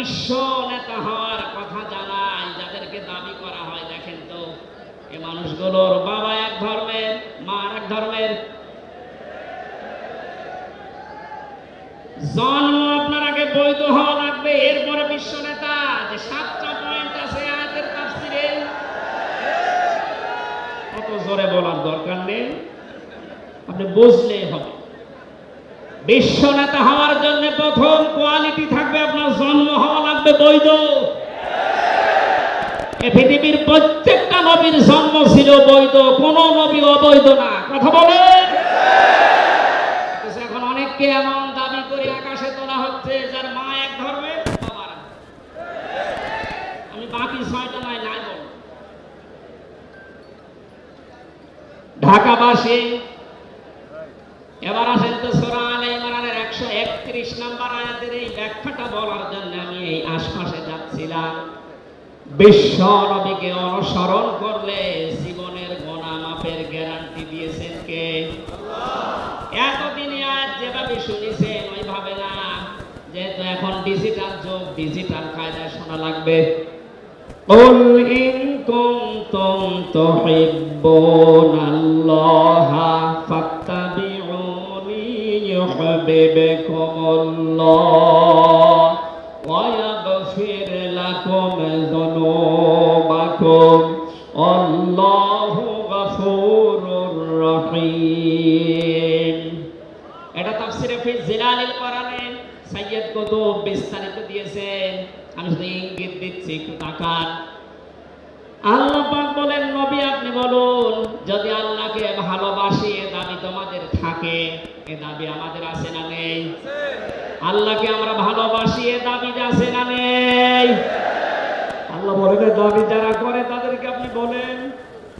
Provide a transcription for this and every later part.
বিশ্ব নেতা হওয়ার কথা জানায়, যাদেরকে দাবি করা হয়, দেখেন তো, এ মানুষগুলোর বাবা এক ধর্মের, মা এক ধর্মের। জন্ম আপনার আগে বৈধ হওয়া লাগবে, এরপরে বিশ্ব নেতা, যে সাতটা পয়েন্ট আছে আয়াতের তাফসিরে। অত জোরে বলার দরকার নেই? আপনি বুঝলেই হবে বিশ্ব নেতা হওয়ার জন্য প্রথম কোয়ালিটি থাকবে আপনার জন্ম হওয়া লাগবে বৈধ। পৃথিবীর প্রত্যেকটা নবীর জন্ম ছিল বৈধ, কোন নবী অবৈধ না। কথা অথচ এখন অনেককে এমন দাবি করে আকাশে তোলা হচ্ছে, যার মা এক ধর্মের আমি বাকি ছয়টা নাই নাই বলব ঢাকাবাসী, এবার আসেন তো একত্রিশ নাম্বার আয়াতের এই ব্যাখ্যাটা বলার জন্য আমি এই আশপাশে যাচ্ছিলাম বিশ্ব নবীকে অনুসরণ করলে জীবনের গোনা মাপের গ্যারান্টি দিয়েছেন কে এতদিন আজ যেভাবে শুনেছেন ওইভাবে না যেহেতু এখন ডিজিটাল যুগ ডিজিটাল কায়দায় শোনা লাগবে قل إن كنتم تحبون الله فاتبعوني يحببكم الله ويغفر لكم ذنوبكم الله غفور رحيم এটা তাফসিরে ফি জিলালিল কোরআনে সাইয়্যিদ কুতুব বিস্তারিত দিয়েছেন আমি শুধু ইঙ্গিত দিচ্ছি একটু তাকান আল্লাহ পাক বলেন নবী আপনি বলুন যদি আল্লাহকে ভালোবাসি এ দাবি তোমাদের থাকে এ দাবি আমাদের আছে না নেই? আল্লাহকে আমরা ভালোবাসি, এ দাবি আছে না নেই? আল্লাহ বলেন দাবি যারা করে তাদেরকে আপনি বলেন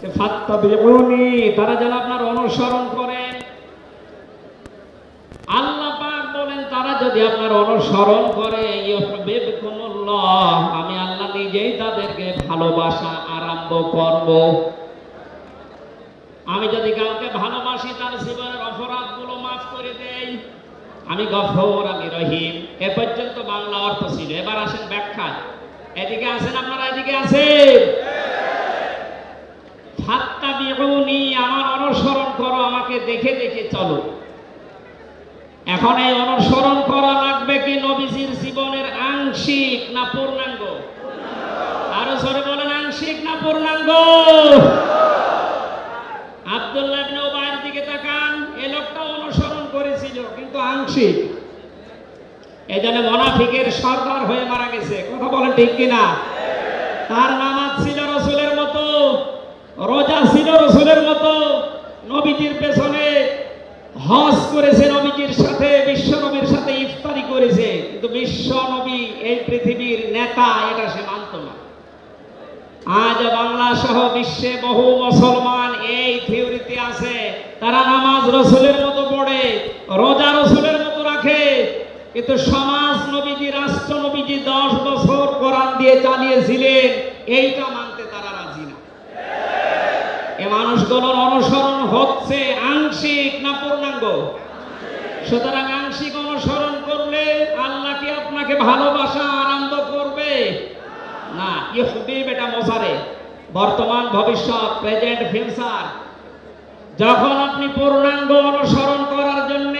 যে, ফাত্তাবিউনি, তারা যেন আপনার অনুসরণ করেন আল্লাহ পাক বলেন, তারা যদি আপনার অনুসরণ করে আমি আল্লাহ নিজেই তাদেরকে ভালোবাসা আরম্ভ করব। আমি যদি কাউকে ভালোবাসি, তার জীবনের অপরাধগুলো মাফ করে দেই আমি গফর, আমি রহিম। এ পর্যন্ত বাংলা অর্থ ছিল। এবার আসেন ব্যাখ্যা। এদিকে আসেন আপনারা, এদিকে আসেন। ফাত্তাবিউনি, আমার অনুসরণ করো, আমাকে দেখে দেখে চলো। এখন এই অনুসরণ করা লাগবে কি নবীজির জীবনের আংশিক না পূর্ণাঙ্গ? আরও জোরে বলেন, আংশিক না পূর্ণাঙ্গ? আব্দুল্লাহ কিন্তু এই জন্য মোনাফিকের সর্দার হয়ে মারা গেছে। কথা বলেন ঠিক কিনা? তার নামাজ ছিল রসুলের মতো, রোজা ছিল রসুলের মতো। নবীজির পেছনে হজ করেছে নবীজির সাথে, বিশ্ব নবীর সাথে ইফতারি করেছে। কিন্তু বিশ্ব নবী এই পৃথিবীর নেতা, এটা সে মানত না। আজ বাংলা সহ বিশ্বে বহু মুসলমান এই থিওরিতে আছে, তারা নামাজ রসুলের মতো পড়ে রোজা রসুলের মতো রাখে কিন্তু সমাজ নবীজি, রাষ্ট্র নবীজি দশ বছর কোরআন দিয়ে চালিয়েছিলেন এইটা মানতে তারা রাজি না। এ মানুষগুলোর অনুসরণ হচ্ছে আংশিক না পূর্ণাঙ্গ? সুতরাং আংশিক অনুসরণ করলে আল্লাহ কি আপনাকে ভালোবাসা আনন্দ করবে? না ইহবিব এটা মজারে বর্তমান ভবিষ্যৎ, প্রেজেন্ট, ফিউচার। যখন আপনি পূর্ণাঙ্গ অনুসরণ করার জন্য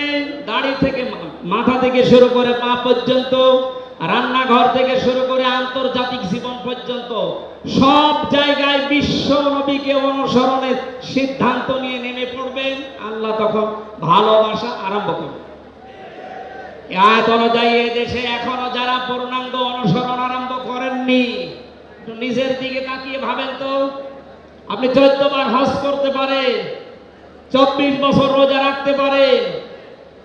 দাড়ি থেকে মাথা থেকে শুরু করে পা পর্যন্ত, রান্নাঘর থেকে শুরু করে আন্তর্জাতিক জীবন পর্যন্ত, সব জায়গায় বিশ্ব নবীকে অনুসরণের সিদ্ধান্ত নিয়ে নেমে পড়বেন। আল্লাহ তখন ভালোবাসা আরম্ভ করবে আয়াত অনুযায়ী দেশে এখনও যারা পূর্ণাঙ্গ অনুসরণ আরম্ভ করেননি নিজের দিকে তাকিয়ে ভাবেন তো। আপনি চোদ্দ বার হজ করতে পারে, চব্বিশ বছর রোজা রাখতে পারেন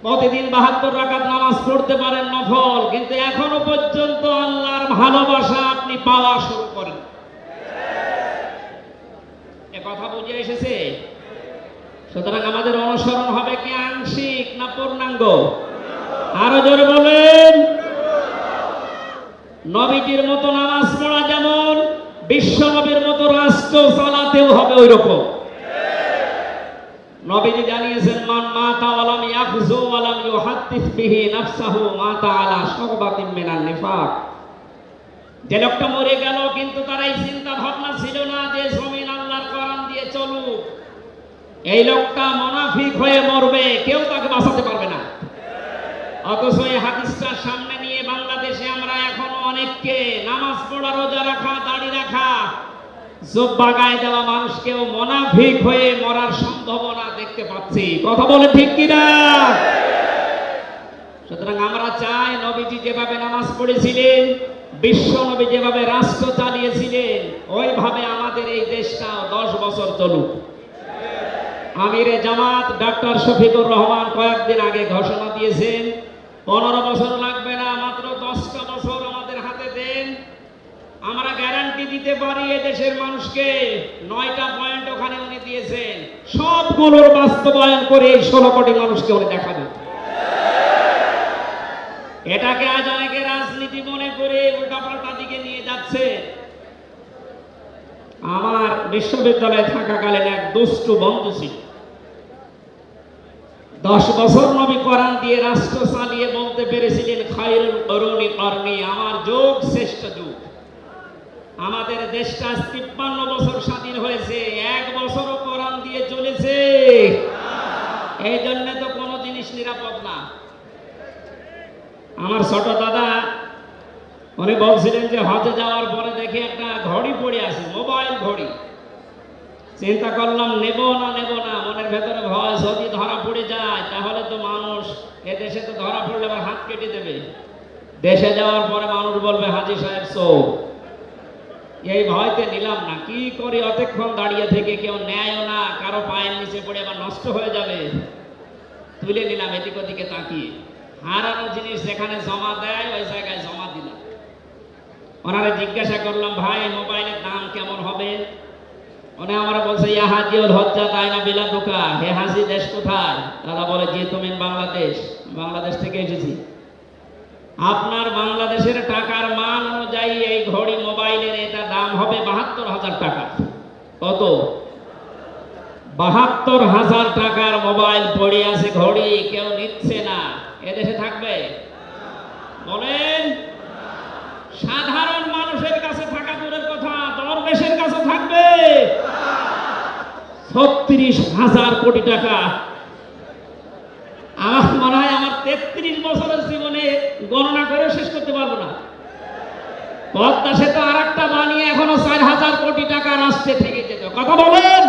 প্রতিদিন বাহাত্তর রাকাত নামাজ পড়তে পারেন নফল, কিন্তু এখনও পর্যন্ত আল্লাহর ভালোবাসা আপনি পাওয়া শুরু করেন। কথা বুঝে এসেছে? সুতরাং আমাদের অনুসরণ হবে কি আংশিক না পূর্ণাঙ্গ? আরও জোরে বলেন নবীজির মতো নামাজ পড়া যেমন বিশ্ব নবীর মতো রাষ্ট্র চালাতেও হবে ওই রকম নবীজি জানিয়েছেন, মান মাতা ওয়ালাম ইয়াখজু ওয়ালাম ইউহাদ্দিস বিহি নাফসাহু, মাতা আলা শুবাতিন মিনান নিফাক। যে লোকটা মরে গেল, কিন্তু তার এই চিন্তা ভাবনা ছিল না যে জমিন আল্লাহর কোরআন দিয়ে চলুক। এই লোকটা মোনাফিক হয়ে মরবে, কেউ তাকে বাঁচাতে পারবে না। অথচ এই হাদিসটা সামনে নিয়ে বাংলাদেশে আমরা এখনও অনেককে নামাজ পড়া, রোজা রাখা, দাড়ি রাখা জোব্বা গায়ে দেওয়া মানুষকেও মোনাফিক হয়ে মরার সম্ভাবনা দেখতে পাচ্ছি। কথা বলে ঠিক কিনা? সুতরাং আমরা চাই নবীজি যেভাবে নামাজ পড়েছিলেন, বিশ্ব নবী যেভাবে রাষ্ট্র চালিয়েছিলেন, ওইভাবে আমাদের এই দেশটাও দশ বছর চলুক। আমিরে জামাত ডাক্তার শফিকুর রহমান কয়েকদিন আগে ঘোষণা দিয়েছেন, পনেরো বছর লাগবে না মাত্র দশটা বছর আমাদের হাতে দেন আমরা গ্যারান্টি দিতে পারি দেশের মানুষকে নয়টা পয়েন্ট ওখানে উনি দিয়েছেন। সবগুলোর বাস্তবায়ন করে এই ষোলো কোটি মানুষকে উনি দেখাবেন। এটাকে আজ অনেকে রাজনীতি মনে করে উল্টাপাল্টা দিকে নিয়ে যাচ্ছে। আমার বিশ্ববিদ্যালয়ে থাকাকালীন এক দুষ্টু বন্ধু ছিল। দশ বছর নবী কোরআন দিয়ে রাষ্ট্র চালিয়ে বলতে পেরেছিলেন, খায়রুল করুণী কর্মী আমার যোগ শ্রেষ্ঠ যুগ। আমাদের দেশটা তিপ্পান্ন বছর স্বাধীন হয়েছে, এক বছরও কোরআন দিয়ে চলেছে। এই জন্য তো কোনো জিনিস নিরাপদ না। আমার ছোট দাদা, উনি বলছিলেন যে হজে যাওয়ার পরে দেখি একটা ঘড়ি পড়ে আছে, মোবাইল ঘড়ি। চিন্তা করলাম, নেব না নেব না, মনের ভেতরে ভয়, যদি ধরা পড়ে যায়, তাহলে তো মানুষ এ দেশে তো ধরা পড়লে আবার হাত কেটে দেবে। দেশে যাওয়ার পরে মানুষ বলবে, হাজি সাহেব সো এই ভয়তে নিলাম না। কি করি অতক্ষণ দাঁড়িয়ে থেকে কেউ নেয়ও না, কারও পায়ের নিচে পড়ে আবার নষ্ট হয়ে যাবে। তুলে নিলাম এদিক ওদিকে তাকিয়ে। হারানো জিনিস যেখানে জমা দেয়, ওই জায়গায় জমা দিলাম। ওনারা জিজ্ঞাসা করলাম, ভাই, মোবাইলের দাম কেমন হবে? উনি আমার বলছে ইয়া হাজিউল হজ্জা তাই না বিলা দোকা। হে হাজি দেশ কোথায়? দাদা বলে যে তুমি বাংলাদেশ বাংলাদেশ থেকে এসেছি। আপনার বাংলাদেশের টাকার মান অনুযায়ী এই ঘড়ি মোবাইলের এটা দাম হবে বাহাত্তর হাজার টাকা। কত? বাহাত্তর হাজার টাকার মোবাইল পড়ে আছে ঘড়ি, কেউ নিচ্ছে না। এদেশে থাকবে? বলেন। সাধারণ মানুষের কাছে থাকা দূরের কথা, দরবেশের কাছে থাকবে। ছত্রিশ হাজার কোটি টাকা। আমার মনে হয় আমার তেত্রিশ বছরের জীবনে গণনা করে শেষ করতে পারব না। পদ্মা সেতু আর একটা বানিয়ে এখনও চার হাজার কোটি টাকা রাষ্ট্রে থেকে যেত। কথা বলেন?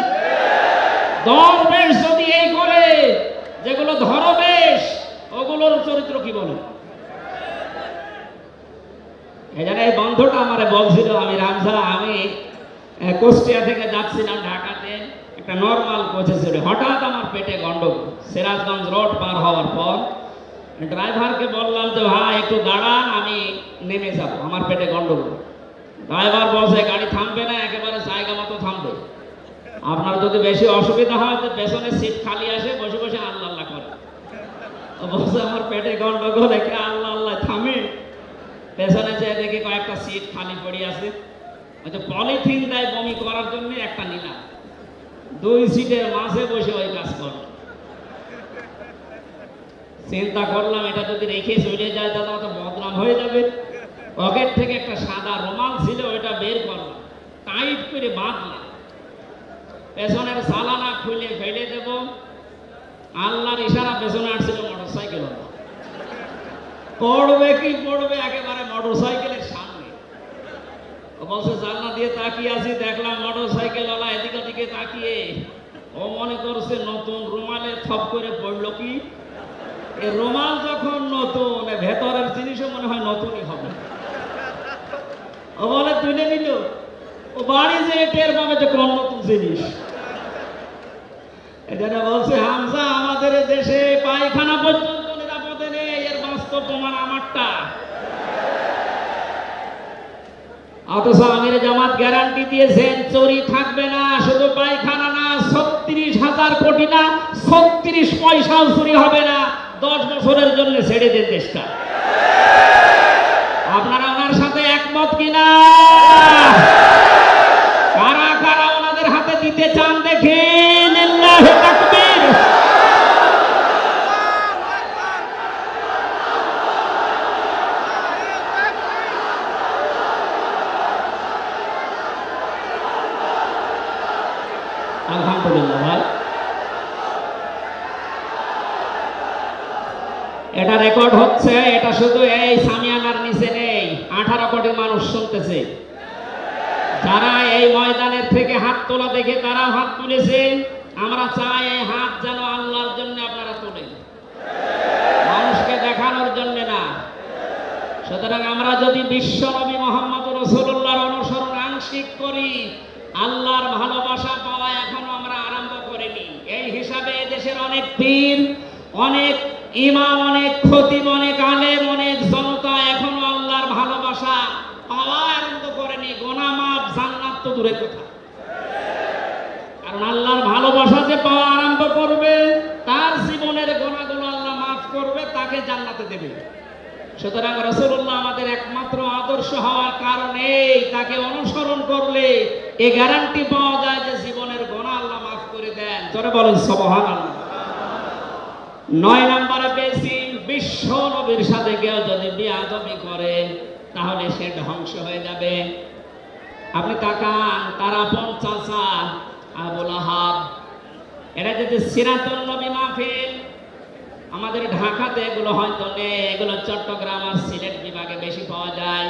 যদি এই করে, যেগুলো ধরবেশ ওগুলোর চরিত্র কি বলে এই বন্ধুটা আমারে বলছিল, আমি রামসা আমি কুষ্টিয়া থেকে যাচ্ছিলাম ঢাকাতে। একটা নর্মাল কোচে হঠাৎ আমার পেটে গন্ডগোল। সিরাজগঞ্জ রোড পার হওয়ার পর ড্রাইভারকে বললাম যে, ভাই, একটু দাঁড়ান, আমি নেমে যাব। আমার পেটে গন্ডগোল। ড্রাইভার বলছে, গাড়ি থামবে না, একেবারে জায়গা মতো থামবে। আপনার যদি বেশি অসুবিধা হয়, তো পেছনে সিট খালি আসে বসে বসে আল্লাহ আল্লাহ করে। বলছে, আমার পেটে গন্ডগোল, একে আল্লাহ আল্লাহ থামে। পেছনে যেয়ে দেখি কয়েকটা সিট খালি পড়ে আছে। হয়তো পলিথিন দেয় বমি করার জন্য একটা নিলাম। দুই সিটের মাঝে বসে ওই কাজ করো চিন্তা করলাম, এটা যদি রেখে চলে যায়, তাহলে তো বদনাম হয়ে যাবে। পকেট থেকে একটা সাদা রুমাল ছিল ওটা বের করলাম। টাইট করে বাঁধলাম। পেছনের সালানা খুলে ফেলে দেব। আল্লাহর ইশারা পেছনে আসছিল মোটর সাইকেল পড়বে কি পড়বে, একেবারে মোটর সাইকেলের সামনে বলছে, জানলা দিয়ে তাকিয়ে আছি, দেখলাম মোটর সাইকেল ওলা এদিক ওদিকে তাকিয়ে। ও মনে করছে, নতুন রুমালে থপ করে পড়ল কি? রুমাল যখন নতুন ভেতরের জিনিসও মনে হয় নতুনই হবে। বলে তুলে নিল। ও বাড়ি যে টের পাবে যে কোন নতুন জিনিস। এখানে বলছে আমাদের দেশে পায়খানা পর্যন্ত নিরাপদে নেই, এর বাস্তব প্রমাণ আমারটা। অথচ আমির জামাত গ্যারান্টি দিয়েছেন, চুরি থাকবে না, শুধু পায়খানা না, ছত্রিশ হাজার কোটি না, ছত্রিশ পয়সাও চুরি হবে না। দশ বছরের জন্য ছেড়ে দেন দেশটা। আপনারা ওনার সাথে একমত কিনা? কারা কারা ওনাদের হাতে দিতে চান দেখেন লিল্লাহি তাকবীর নাউজুবিল্লাহ ভাই এটা রেকর্ড হচ্ছে, এটা শুধু এই সামিয়ানার নিচে নেই। আঠারো কোটি মানুষ শুনতেছে। যারা এই ময়দানের থেকে হাত তোলা দেখে তারাও হাত তুলেছে, আমরা চাই এই হাত যেন আল্লাহর জন্য আপনারা তোলেন। মানুষকে দেখানোর জন্য না। সুতরাং আমরা যদি বিশ্ব নবী মোহাম্মদ রসুল্লাহর অনুসরণ আংশিক করি, আল্লাহর ভালোবাসা পাওয়া এখনও আমরা আরম্ভ করিনি। এই হিসাবে এদেশের অনেক পীর, অনেক ইমাম অনেক খতিব অনেক আলেম অনেক জনতা এখনও আল্লাহর ভালোবাসা পাওয়া আরম্ভ করেনি। গোনা মাপ, জান্নাত তো দূরের কথা। কারণ আল্লাহর ভালোবাসা যে পাওয়া আরম্ভ করবে, তার জীবনের গোনাগুলো আল্লাহ মাফ করবে, তাকে জান্নাতে দেবে। সুতরাং রসুল্লাহ আমাদের একমাত্র আদর্শ হওয়ার কারণে তাকে অনুসরণ করলে এই গ্যারান্টি পাওয়া যায় যে জীবনের গোনা আল্লাহ মাফ করে দেন। তোরে বলেন সবহান আল্লাহ নয় নম্বরে পেয়েছি, বিশ্ব নবীর সাথে কেউ যদি বিয়াদবি করে, তাহলে সে ধ্বংস হয়ে যাবে। আপনি তাকান, তারা পঞ্চাশা আবুল আহাব। যদি সিরাতুল নবী মাহফিল, আমাদের ঢাকাতে এগুলো হয়তো নেই, এগুলো চট্টগ্রাম আর সিলেট বিভাগে বেশি পাওয়া যায়।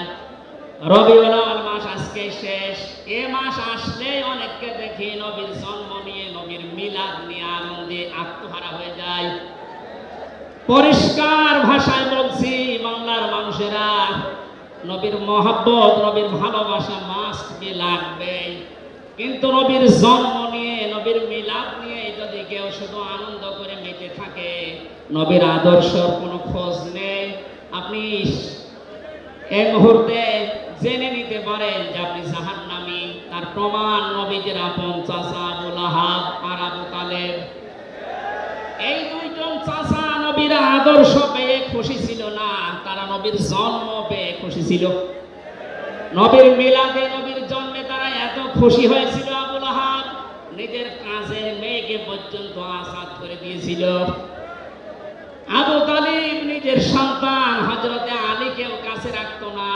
রবিউল মাস আজকে শেষ। এ মাস আসলে অনেককে দেখি নবীর জন্ম নিয়ে, নবীর মিলাদ নিয়ে আনন্দে আত্মহারা হয়ে যায়। পরিষ্কার ভাষায় বলছি, বাংলার মানুষেরা, নবীর মহাব্বত, নবীর ভালোবাসা মাস্ট বি লাগবে। কিন্তু নবীর জন্ম নিয়ে, নবীর মিলাদ নিয়ে যদি কেউ শুধু আনন্দ করে মেতে থাকে, নবীর আদর্শর কোনো খোঁজ নেই। আপনি এই মুহূর্তে জেনে নিতে পারেন যে আপনি জাহান্নামী। তার প্রমাণ নবীজির আপন চাচা আবুল আহাব আর আবু তালেব। এই দুইজন চাচা নবীর আদর্শ পেয়ে খুশি ছিল না তারা নবীর জন্ম পেয়ে খুশি ছিল। নবীর মিলাদে নবীর জন্মে তারা এত খুশি হয়েছিল আবুল আহাব, নিজের মেয়েকে পর্যন্ত আসাদ করে দিয়েছিল। আবু তালিব নিজের সন্তান হজরতে আলীকেও কাছে রাখতো না।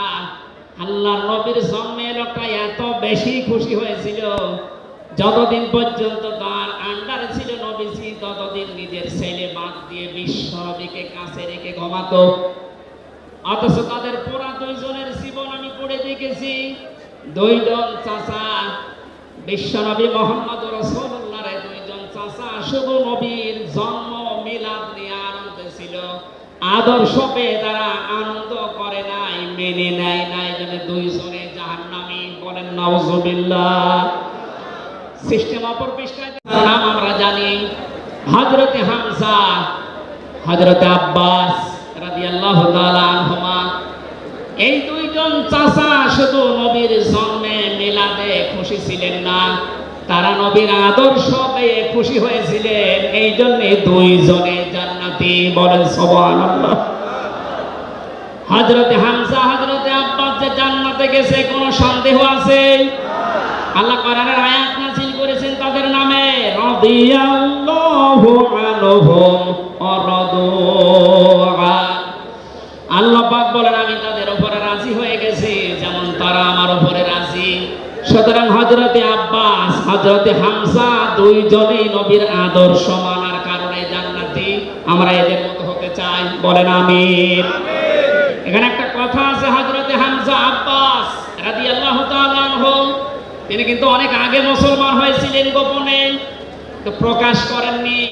আল্লাহর নবীর জন্মে লোকটা এত বেশি খুশি হয়েছিল, যতদিন পর্যন্ত তার আন্ডারে ছিল নবীজি, ততদিন নিজের ছেলে দিয়ে বিশ্ব নবীকে কাছে রেখে ঘুমাতো। অথচ তাদের পুরা দুইজনের জীবন আমি পড়ে দেখেছি। দুইজন চাচা, বিশ্বনবী মোহাম্মদ রসুল্লাহ দুইজন চাচা শুধু নবীর জন্ম মিলাদ নিয়ে আনন্দ ছিল। আদর্শ পেয়ে তারা আনন্দ করে নাই, মেনে নেয় নাই জন্য দুইজনে জাহান্নামী বলেন নওজুবিল্লাহ সিস্টেম অপর পৃষ্ঠায় নাম আমরা জানি, হযরতে হামজা হযরতে আব্বাস এই দুইজন চাচা শুধু নবীর জন্মে মিলাদে খুশি ছিলেন না, তারা নবীর আদর্শ পেয়ে খুশি হয়েছিলেন। এই জন্য দুইজনে জান্নাতি বলেন, সুবহানাল্লাহ। হযরতে হামজা, হযরতে আব্বাস যে জান্নাতে গেছে, কোনো সন্দেহ আছে? আল্লাহ কোরআনের আয়াত নাযিল করেছেন তাদের নামে। রাদিয়াল্লাহু আনহুম ওয়া রাদু আল্লাহ পাক বলেন আমি তাদের উপরে রাজি হয়ে গেছি যেমন তারা আমার উপরে রাজি। সুতরাং হযরতে আব্বাস হযরতে হামজা দুইজনেই নবীর আদর্শ মানার কারণে জান্নাতি। আমরা এদের মতো হতে চাই। বলেন আমিন। এখানে একটা কথা আছে হযরতে হামজা আব্বাস রাদিয়াল্লাহু তাআলা তিনি কিন্তু অনেক আগে মুসলমান হয়েছিলেন গোপনে। তো প্রকাশ করেননি